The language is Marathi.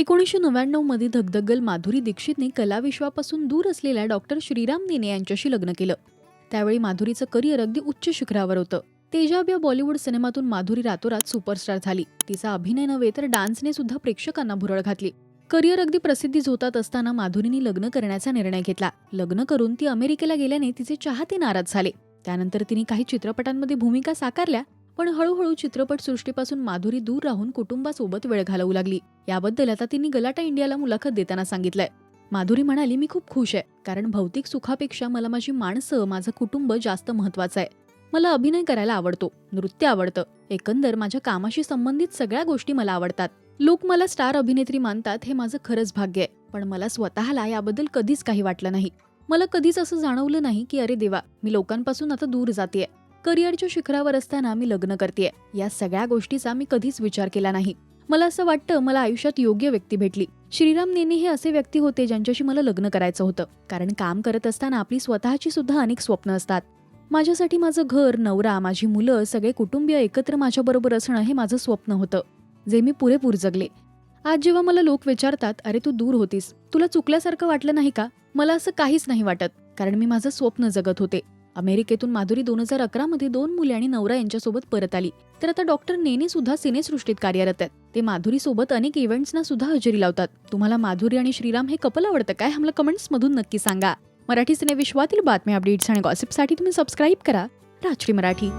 एकोणीसशे नव्याण्णवमध्ये धगधगल माधुरी दीक्षितने कलाविश्वापासून दूर असलेल्या डॉक्टर श्रीराम नेने यांच्याशी लग्न केलं. त्यावेळी माधुरीचं करिअर अगदी उच्च शिखरावर होतं. तेजाब या बॉलिवूड सिनेमातून माधुरी रातोरात सुपरस्टार झाली. तिचा अभिनय नव्हे तर डान्सने सुद्धा प्रेक्षकांना भुरळ घातली. करिअर अगदी प्रसिद्धी झोतात असताना माधुरीने लग्न करण्याचा निर्णय घेतला. लग्न करून ती अमेरिकेला गेल्याने तिचे चाहते नाराज झाले. त्यानंतर तिने काही चित्रपटांमध्ये भूमिका साकारल्या. पण हळूहळू चित्रपटसृष्टीपासून माधुरी दूर राहून कुटुंबासोबत वेळ घालवू लागली. याबद्दल आता तिने गलाटा इंडियाला मुलाखत देताना सांगितलंय. माधुरी म्हणाली मी खूप खुश आहे कारण भौतिक सुखापेक्षा मला माझी माणसं माझं कुटुंब जास्त महत्वाचं आहे. मला अभिनय करायला आवडतो नृत्य आवडतं एकंदर माझ्या कामाशी संबंधित सगळ्या गोष्टी मला आवडतात. लोक मला स्टार अभिनेत्री मानतात हे माझं खरंच भाग्य आहे पण मला स्वतःला याबद्दल कधीच काही वाटलं नाही. मला कधीच असं जाणवलं नाही की अरे देवा मी लोकांपासून आता दूर जाते करिअरच्या शिखरावर असताना मी लग्न करते या सगळ्या गोष्टीचा मी कधीच विचार केला नाही. मला असं वाटतं मला आयुष्यात योग्य व्यक्ती भेटली. श्रीराम नेने हे असे व्यक्ती होते ज्यांच्याशी मला लग्न करायचं होतं. कारण काम करत असताना आपली स्वतःची सुद्धा अनेक स्वप्न असतात. माझ्यासाठी माझं घर नवरा माझी मुलं सगळे कुटुंबीय एकत्र माझ्याबरोबर असणं हे माझं स्वप्न होतं. जे मी पुरेपूर जगले. आज जेव्हा मला लोक विचारतात अरे तू दूर होतीस. तुला चुकल्यासारखं वाटलं नाही का? मला असं काहीच नाही वाटत. कारण मी माझं स्वप्न जगत होते. अमेरिकेतून माधुरी दोन हजार अकरामध्ये दोन मुले आणि नवरा यांच्यासोबत परत आली. तर आता डॉक्टर नेने सुद्धा सिनेसृष्टीत कार्यरत आहेत. ते माधुरी सोबत अनेक इव्हेंट्सना सुद्धा हजेरी लावतात. तुम्हाला माधुरी आणि श्रीराम हे कपल आवडतं काय? आम्हाला कमेंट्स मधून नक्की सांगा. मराठी सिनेविश्वातील बातम्या अपडेट्स आणि गॉसिपसाठी तुम्ही सबस्क्राईब करा. राजश्री मराठी.